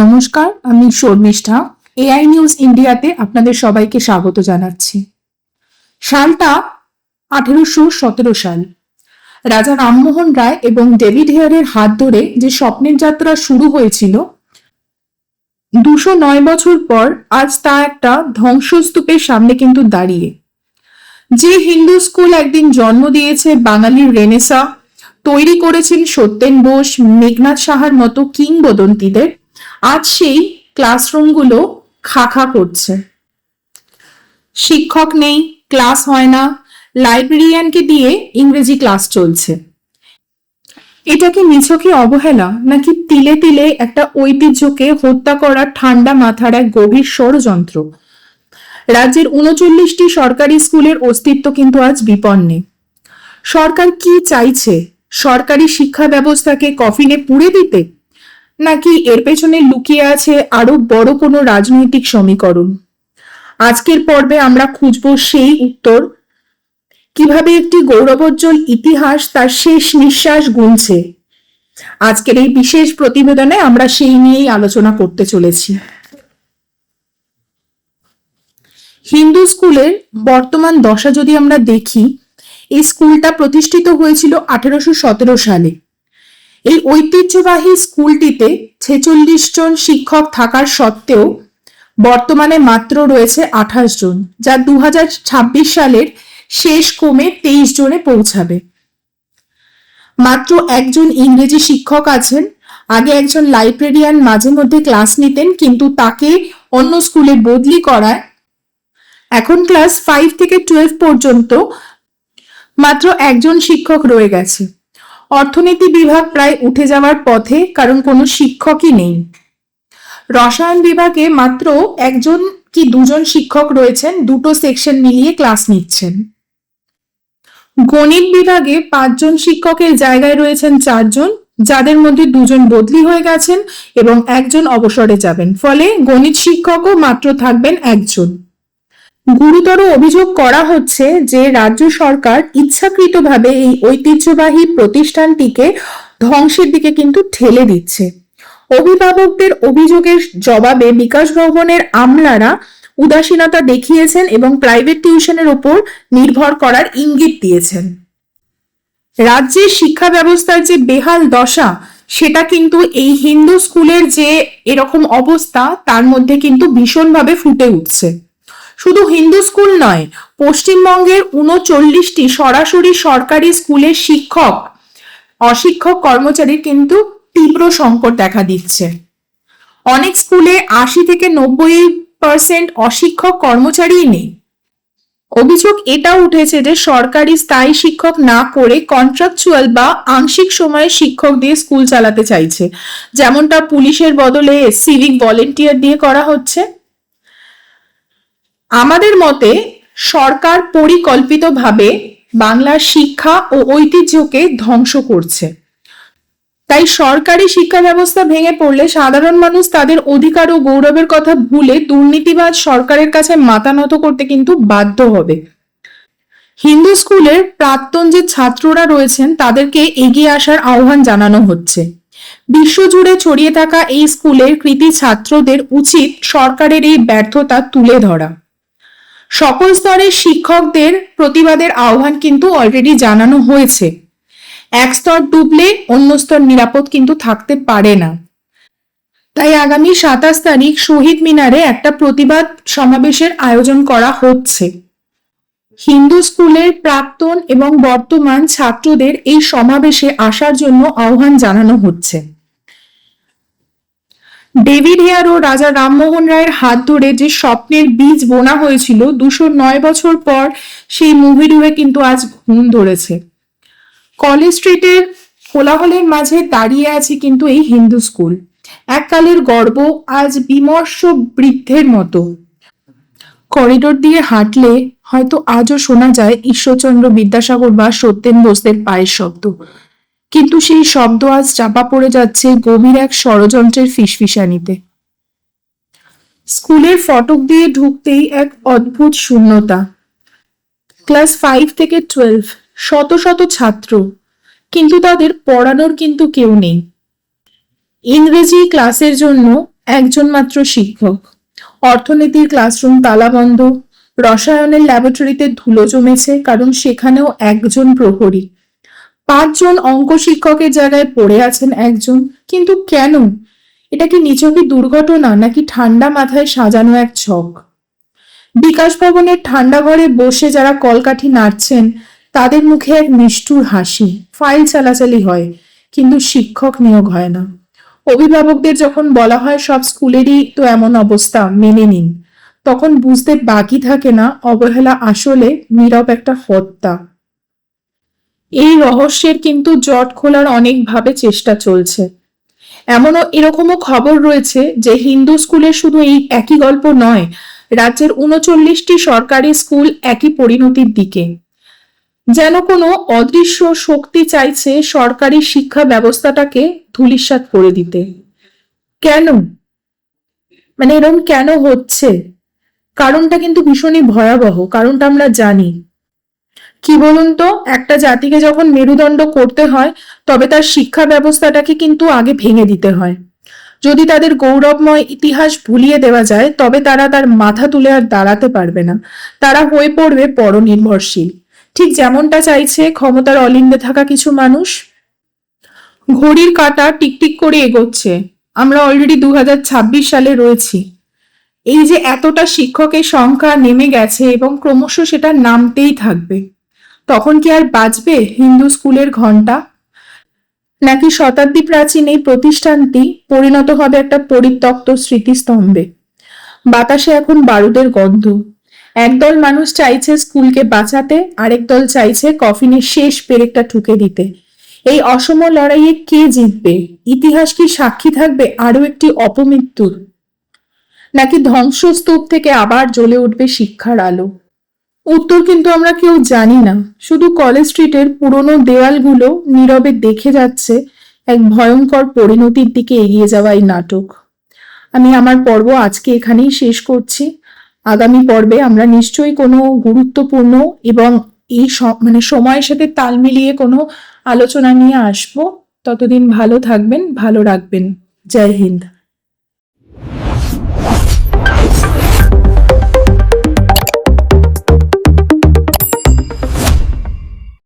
নমস্কার, আমি Sharmistha. AI news ইন্ডিয়াতে আপনাদের সবাইকে স্বাগত জানাচ্ছি। সালটা আঠেরোশো সতেরো সাল। রাজা রামমোহন রায় এবং ডেভিড হেয়ারের হাত ধরে যে স্বপ্নের যাত্রা শুরু হয়েছিল, দুশো নয় বছর পর আজ তা একটা ধ্বংসস্তূপের সামনে কিন্তু দাঁড়িয়ে। যে হিন্দু স্কুল একদিন জন্ম দিয়েছে বাঙালির রেনেসা, তৈরি করেছেন সত্যেন বোস মেঘনাথ সাহার মতো কিংবদন্তিদের আজ সেই ক্লাসরুমগুলো খাখা করছে। শিক্ষক নেই ক্লাস হয় না লাইব্রেরিয়ানকে দিয়ে ইংরেজি ক্লাস চলছে। এটা কি নিছকই অবহেলা, নাকি তিলে তিলে একটা ঐতিহ্যকে হত্যা করার ঠান্ডা মাথার এক গভীর ষড়যন্ত্র? রাজ্যের উনচল্লিশটি সরকারি স্কুলের অস্তিত্ব কিন্তু আজ বিপন্নে। সরকার কি চাইছে? সরকারি শিক্ষা ব্যবস্থাকে কফিনে পুড়ে দিতে? নাকি এর পেছনে লুকিয়ে আছে আরও বড় কোনো রাজনৈতিক সমীকরণ? আজকের পর্বে আমরা খুঁজব সেই উত্তর। কীভাবে একটি গৌরবোজ্জ্বল ইতিহাস তার শেষ নিঃশ্বাস গুনছে? আজকের এই বিশেষ প্রতিবেদনে আমরা সেই নিয়েই আলোচনা করতে চলেছি। হিন্দু স্কুলের বর্তমান দশা যদি আমরা দেখি, এই স্কুলটা প্রতিষ্ঠিত হয়েছিল আঠেরোশো সতেরো সালে। এই ঐতিহ্যবাহী স্কুলটিতে ছেচল্লিশ জন শিক্ষক থাকার সত্ত্বেও বর্তমানে মাত্র রয়েছে আঠাশ জন, যা দু হাজার ছাব্বিশ সালের শেষ কমে তেইশ জনে পৌঁছাবে। মাত্র একজন ইংরেজি শিক্ষক আছেন, আগে একজন লাইব্রেরিয়ান মাঝে মধ্যে ক্লাস নিতেন, কিন্তু তাকে অন্য স্কুলে বদলি করায় এখন ক্লাস ফাইভ থেকে টুয়েলভ পর্যন্ত মাত্র একজন শিক্ষক রয়ে গেছে। অর্থনীতি বিভাগ প্রায় উঠে যাওয়ার পথে কারণ কোনো শিক্ষকই নেই। রসায়ন বিভাগে মাত্র একজন কি দুজন শিক্ষক রয়েছেন, দুটো সেকশন মিলিয়ে ক্লাস নিচ্ছেন। গণিত বিভাগে পাঁচজন শিক্ষকের জায়গায় রয়েছেন চারজন, যাদের মধ্যে দুজন বদলি হয়ে গেছেন এবং একজন অবসরে যাবেন। ফলে গণিত শিক্ষকও মাত্র থাকবেন একজন। গুরুতর অভিযোগ করা হচ্ছে যে রাজ্য সরকার ইচ্ছাকৃতভাবে এই ঐতিহ্যবাহী প্রতিষ্ঠানটিকে ধ্বংসের দিকে কিন্তু ঠেলে দিচ্ছে। অভিভাবকদের অভিযোগের জবাবে বিকাশ ভবনের আমলারা উদাসীনতা দেখিয়েছেন এবং প্রাইভেট টিউশনের ওপর নির্ভর করার ইঙ্গিত দিয়েছেন। রাজ্যের শিক্ষা ব্যবস্থার যে বেহাল দশা, সেটা কিন্তু এই হিন্দু স্কুলের যে এরকম অবস্থা, তার মধ্যে কিন্তু ভীষণভাবে ফুটে উঠছে। শুধু হিন্দু স্কুল নয়, পশ্চিমবঙ্গের উনচল্লিশটি সরাসরি সরকারি স্কুলের শিক্ষক, অশিক্ষক কর্মচারীর কিন্তু তীব্র সংকট দেখা দিচ্ছে। অনেক স্কুলে আশি থেকে নব্বই পার্সেন্ট অশিক্ষক কর্মচারীই নেই। অভিযোগ এটা উঠেছে যে সরকারি স্থায়ী শিক্ষক না করে কন্ট্রাকচুয়াল বা আংশিক সময়ে শিক্ষক দিয়ে স্কুল চালাতে চাইছে। যেমনটা পুলিশের বদলে সিভিক ভলেন্টিয়ার দিয়ে করা হচ্ছে। আমাদের মতে সরকার পরিকল্পিতভাবে বাংলার শিক্ষা ও ঐতিহ্যকে ধ্বংস করছে। তাই সরকারি শিক্ষা ব্যবস্থা ভেঙে পড়লে সাধারণ মানুষ তাদের অধিকার ও গৌরবের কথা ভুলে দুর্নীতিবাজ সরকারের কাছে মাথা নত করতে কিন্তু বাধ্য হবে। হিন্দু স্কুলের প্রাক্তন যে ছাত্ররা রয়েছেন তাদেরকে এগিয়ে আসার আহ্বান জানানো হচ্ছে। বিশ্বজুড়ে ছড়িয়ে থাকা এই স্কুলের কৃতি ছাত্রদের উচিত সরকারের এই ব্যর্থতা তুলে ধরা। সকল স্তরের শিক্ষকদের প্রতিবাদের আহ্বান কিন্তু অলরেডি জানানো হয়েছে। এক স্তর ডুবলে অন্য স্তর নিরাপদ কিন্তু থাকতে পারে না। তাই আগামী সাতাশ তারিখ শহীদ মিনারে একটা প্রতিবাদ সমাবেশের আয়োজন করা হচ্ছে। হিন্দু স্কুলের প্রাক্তন এবং বর্তমান ছাত্রদের এই সমাবেশে আসার জন্য আহ্বান জানানো হচ্ছে। ডেভিড হেয়ার ও রাজা রামমোহন রায়ের হাত ধরে যে স্বপ্নের বীজ বোনা হয়েছিল, দুশো নয় বছর পর সেই মুভি রুহে কিন্তু আজ ঘুম ধরেছে। কলেজ স্ট্রিটের কোলাহলের মাঝে দাঁড়িয়ে আছে কিন্তু এই হিন্দু স্কুল এককালের গর্ব আজ বিমর্ষ বৃদ্ধের মতো। করিডোর দিয়ে হাঁটলে হয়তো আজও শোনা যায় ঈশ্বরচন্দ্র বিদ্যাসাগর বা সত্যেন বোসদের পায়ের শব্দ। কিন্তু সেই শব্দ আজ চাপা পড়ে যাচ্ছে গভীর এক ষড়যন্ত্রের ফিসফিসানিতে। স্কুলের ফটক দিয়ে ঢুকতেই এক অদ্ভুত শূন্যতা। ক্লাস ফাইভ থেকে টুয়েলভ, শত শত ছাত্র, কিন্তু তাদের পড়ানোর কিন্তু কেউ নেই। ইংরেজি ক্লাসের জন্য একজন মাত্র শিক্ষক। অর্থনীতির ক্লাসরুম তালাবন্ধ রসায়নের ল্যাবরেটরিতে ধুলো জমেছে, কারণ সেখানেও একজন প্রহরী। পাঁচজন অঙ্ক শিক্ষকের জায়গায় পড়ে আছেন একজন। কিন্তু কেন? এটা কি নিছকই দুর্ঘটনা নাকি ঠান্ডা মাথায় সাজানো এক ছক? বিকাশ ভবনের ঠান্ডা ঘরে বসে যারা কলকাঠি নাড়ছেন, তাদের মুখে এক নিষ্ঠুর হাসি। ফাইল চালাচালি হয়, কিন্তু শিক্ষক নিয়োগ হয় না। অভিভাবকদের যখন বলা হয় সব স্কুলেরই তো এমন অবস্থা, মেনে নিন। তখন বুঝতে বাকি থাকে না অবহেলা আসলে নীরব একটা হত্যা। এই রহস্যের কিন্তু জট খোলার অনেকভাবে চেষ্টা চলছে। এমনও এরকমও খবর রয়েছে যে হিন্দু স্কুলের শুধু এই একই গল্প নয়, রাজ্যের উনচল্লিশটি সরকারি স্কুল একই পরিণতির দিকে। যেন কোনো অদৃশ্য শক্তি চাইছে সরকারি শিক্ষা ব্যবস্থাটাকে ধূলিসাৎ করে দিতে। কেন? মানে এরকম কেন হচ্ছে? কারণটা কিন্তু ভীষণই ভয়াবহ, কারণটা আমরা জানি। কি বলুন তো? একটা জাতিকে যখন মেরুদণ্ড করতে হয়, তবে তার শিক্ষা ব্যবস্থাটাকে কিন্তু আগে ভেঙে দিতে হয়। যদি তাদের গৌরবময় ইতিহাস ভুলিয়ে দেওয়া যায়, তবে তারা তার মাথা তুলে আর দাঁড়াতে পারবে না। তারা হয়ে পড়বে পরনির্ভরশীল। ঠিক যেমনটা চাইছে ক্ষমতার অলিন্দে থাকা কিছু মানুষ। ঘড়ির কাঁটা টিকটিক করে এগোচ্ছে। আমরা অলরেডি দু হাজার ছাব্বিশ সালে রয়েছি। এই যে এতটা শিক্ষকের সংখ্যা নেমে গেছে এবং ক্রমশ সেটা নামতেই থাকবে। তখন কি আর বাজবে হিন্দু স্কুলের ঘণ্টা নাকি শতাব্দী প্রাচীন এই প্রতিষ্ঠানটি পরিণত হবে একটা পরিত্যক্ত স্মৃতিস্তম্ভে? বাতাসে এখন বারুদের গন্ধ। একদল মানুষ চাইছে স্কুলকে বাঁচাতে, আরেক দল চাইছে কফিনের শেষ পেরেকটা ঠুকে দিতে। এই অসম লড়াইয়ে কে জিতবে? ইতিহাস কি সাক্ষী থাকবে আরও একটি অপমৃত্যুর? নাকি ধ্বংসস্তূপ থেকে আবার জ্বলে উঠবে শিক্ষার আলো? উত্তর কিন্তু আমরা কেউ জানি না। শুধু কলেজ স্ট্রিটের পুরনো দেওয়ালগুলো নীরবে দেখে যাচ্ছে এক ভয়ঙ্কর পরিণতির দিকে এগিয়ে যাওয়া এই নাটক। আমি আমার পর্ব আজকে এখানেই শেষ করছি। আগামী পর্বে আমরা নিশ্চয়ই কোনো গুরুত্বপূর্ণ এবং এই মানে সময়ের সাথে তাল মিলিয়ে কোনো আলোচনা নিয়ে আসব। ততদিন ভালো থাকবেন, ভালো রাখবেন। জয় হিন্দ।